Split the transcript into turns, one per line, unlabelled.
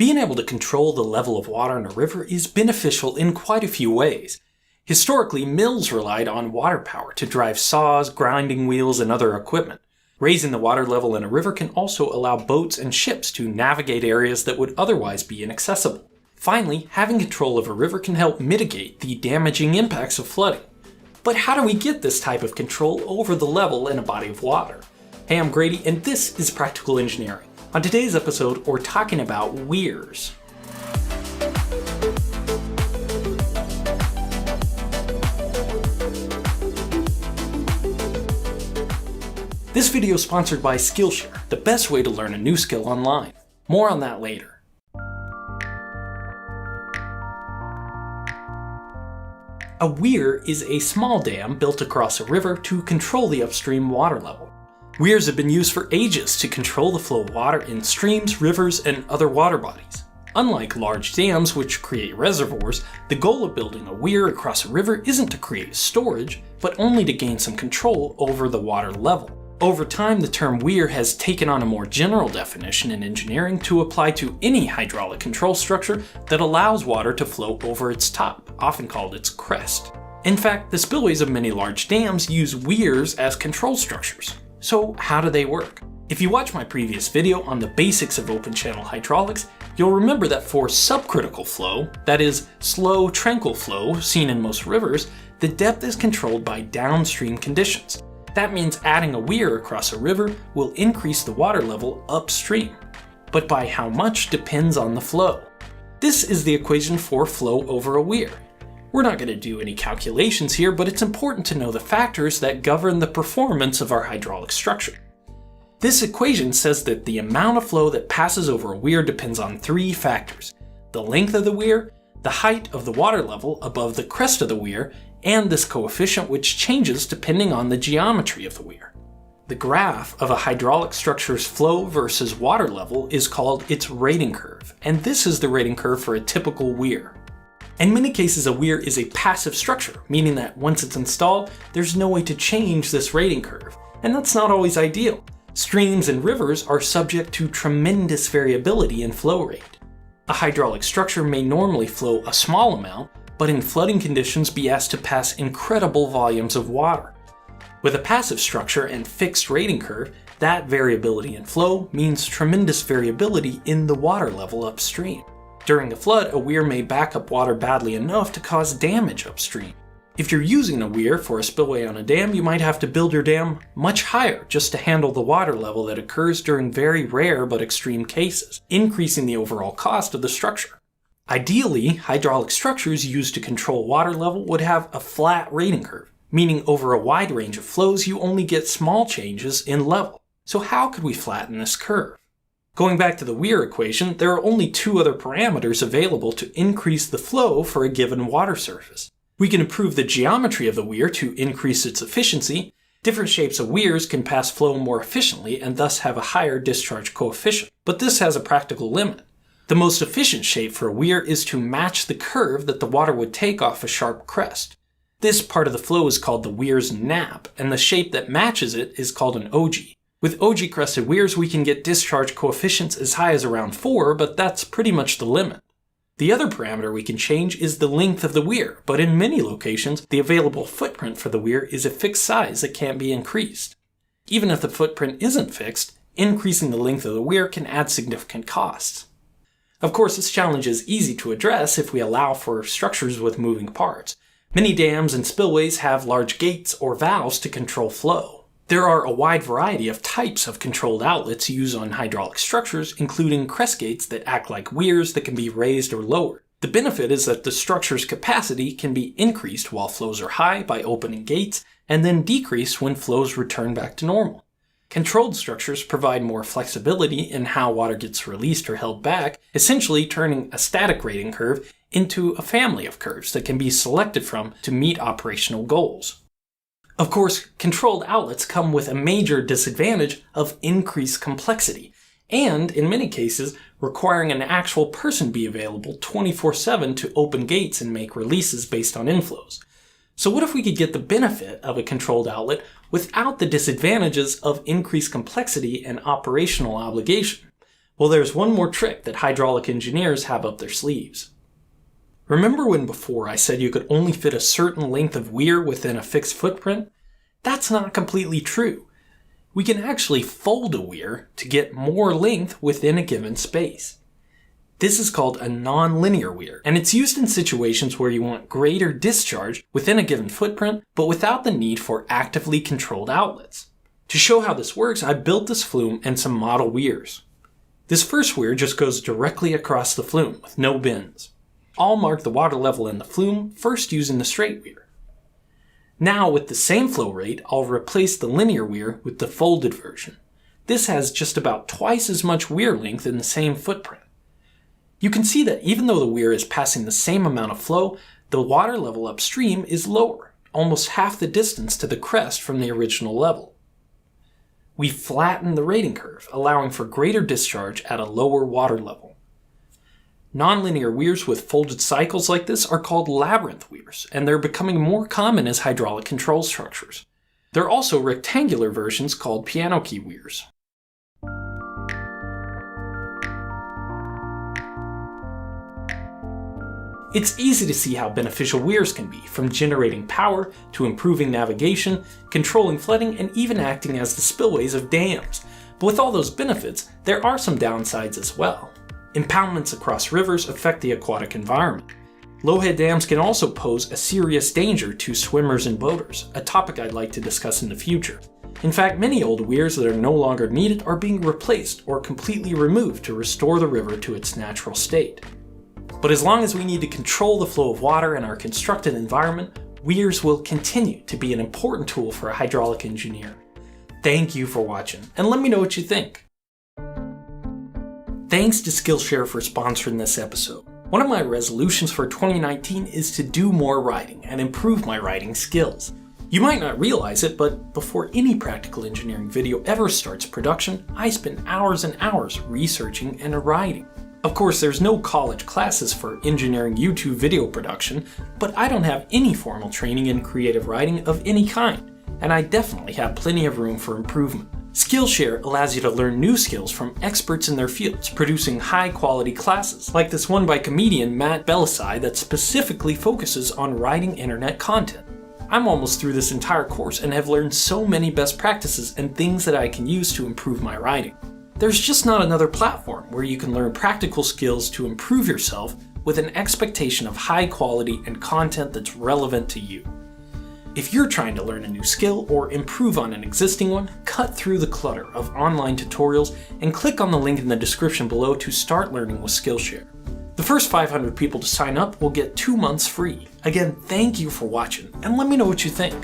Being able to control the level of water in a river is beneficial in quite a few ways. Historically, mills relied on water power to drive saws, grinding wheels, and other equipment. Raising the water level in a river can also allow boats and ships to navigate areas that would otherwise be inaccessible. Finally, having control of a river can help mitigate the damaging impacts of flooding. But how do we get this type of control over the level in a body of water? Hey, I'm Grady, and this is Practical Engineering. On today's episode, we're talking about weirs. This video is sponsored by Skillshare, the best way to learn a new skill online. More on that later. A weir is a small dam built across a river to control the upstream water level. Weirs have been used for ages to control the flow of water in streams, rivers, and other water bodies. Unlike large dams, which create reservoirs, the goal of building a weir across a river isn't to create storage, but only to gain some control over the water level. Over time, the term weir has taken on a more general definition in engineering to apply to any hydraulic control structure that allows water to flow over its top, often called its crest. In fact, the spillways of many large dams use weirs as control structures. So how do they work? If you watch my previous video on the basics of open channel hydraulics, you'll remember that for subcritical flow, that is, slow, tranquil flow seen in most rivers, the depth is controlled by downstream conditions. That means adding a weir across a river will increase the water level upstream. But by how much depends on the flow. This is the equation for flow over a weir. We're not going to do any calculations here, but it's important to know the factors that govern the performance of our hydraulic structure. This equation says that the amount of flow that passes over a weir depends on three factors the length of the weir, the height of the water level above the crest of the weir, and this coefficient which changes depending on the geometry of the weir. The graph of a hydraulic structure's flow versus water level is called its rating curve, and this is the rating curve for a typical weir. In many cases, a weir is a passive structure, meaning that once it's installed, there's no way to change this rating curve, and that's not always ideal. Streams and rivers are subject to tremendous variability in flow rate. A hydraulic structure may normally flow a small amount, but in flooding conditions be asked to pass incredible volumes of water. With a passive structure and fixed rating curve, that variability in flow means tremendous variability in the water level upstream. During a flood, a weir may back up water badly enough to cause damage upstream. If you're using a weir for a spillway on a dam, you might have to build your dam much higher just to handle the water level that occurs during very rare but extreme cases, increasing the overall cost of the structure. Ideally, hydraulic structures used to control water level would have a flat rating curve, meaning over a wide range of flows you only get small changes in level. So how could we flatten this curve? Going back to the Weir equation, there are only two other parameters available to increase the flow for a given water surface. We can improve the geometry of the weir to increase its efficiency. Different shapes of weirs can pass flow more efficiently and thus have a higher discharge coefficient, but this has a practical limit. The most efficient shape for a weir is to match the curve that the water would take off a sharp crest. This part of the flow is called the weir's nap, and the shape that matches it is called an ogee. With OG crested weirs, we can get discharge coefficients as high as around 4, but that's pretty much the limit. The other parameter we can change is the length of the weir, but in many locations, the available footprint for the weir is a fixed size that can't be increased. Even if the footprint isn't fixed, increasing the length of the weir can add significant costs. Of course, this challenge is easy to address if we allow for structures with moving parts. Many dams and spillways have large gates or valves to control flow. There are a wide variety of types of controlled outlets used on hydraulic structures, including crest gates that act like weirs that can be raised or lowered. The benefit is that the structure's capacity can be increased while flows are high by opening gates, and then decreased when flows return back to normal. Controlled structures provide more flexibility in how water gets released or held back, essentially turning a static rating curve into a family of curves that can be selected from to meet operational goals. Of course, controlled outlets come with a major disadvantage of increased complexity, and in many cases, requiring an actual person be available 24 7 to open gates and make releases based on inflows. So, what if we could get the benefit of a controlled outlet without the disadvantages of increased complexity and operational obligation? Well, there's one more trick that hydraulic engineers have up their sleeves. Remember when before I said you could only fit a certain length of weir within a fixed footprint? That's not completely true. We can actually fold a weir to get more length within a given space. This is called a nonlinear weir, and it's used in situations where you want greater discharge within a given footprint, but without the need for actively controlled outlets. To show how this works, I built this flume and some model weirs. This first weir just goes directly across the flume with no bends. I'll mark the water level in the flume first using the straight weir. Now with the same flow rate, I'll replace the linear weir with the folded version. This has just about twice as much weir length in the same footprint. You can see that even though the weir is passing the same amount of flow, the water level upstream is lower, almost half the distance to the crest from the original level. We flatten the rating curve, allowing for greater discharge at a lower water level. Nonlinear weirs with folded cycles like this are called labyrinth weirs, and they're becoming more common as hydraulic control structures. There are also rectangular versions called piano key weirs. It's easy to see how beneficial weirs can be, from generating power to improving navigation, controlling flooding, and even acting as the spillways of dams. But with all those benefits, there are some downsides as well. Impoundments across rivers affect the aquatic environment. Low-head dams can also pose a serious danger to swimmers and boaters, a topic I'd like to discuss in the future. In fact, many old weirs that are no longer needed are being replaced or completely removed to restore the river to its natural state. But as long as we need to control the flow of water in our constructed environment, weirs will continue to be an important tool for a hydraulic engineer. Thank you for watching, and let me know what you think. Thanks to Skillshare for sponsoring this episode. One of my resolutions for 2019 is to do more writing and improve my writing skills. You might not realize it, but before any practical engineering video ever starts production, I spend hours and hours researching and writing. Of course, there's no college classes for engineering YouTube video production, but I don't have any formal training in creative writing of any kind, and I definitely have plenty of room for improvement. Skillshare allows you to learn new skills from experts in their fields, producing high quality classes, like this one by comedian Matt Bellassai that specifically focuses on writing internet content. I'm almost through this entire course and have learned so many best practices and things that I can use to improve my writing. There's just not another platform where you can learn practical skills to improve yourself with an expectation of high quality and content that's relevant to you. If you're trying to learn a new skill or improve on an existing one, cut through the clutter of online tutorials and click on the link in the description below to start learning with Skillshare. The first 500 people to sign up will get two months free. Again, thank you for watching, and let me know what you think.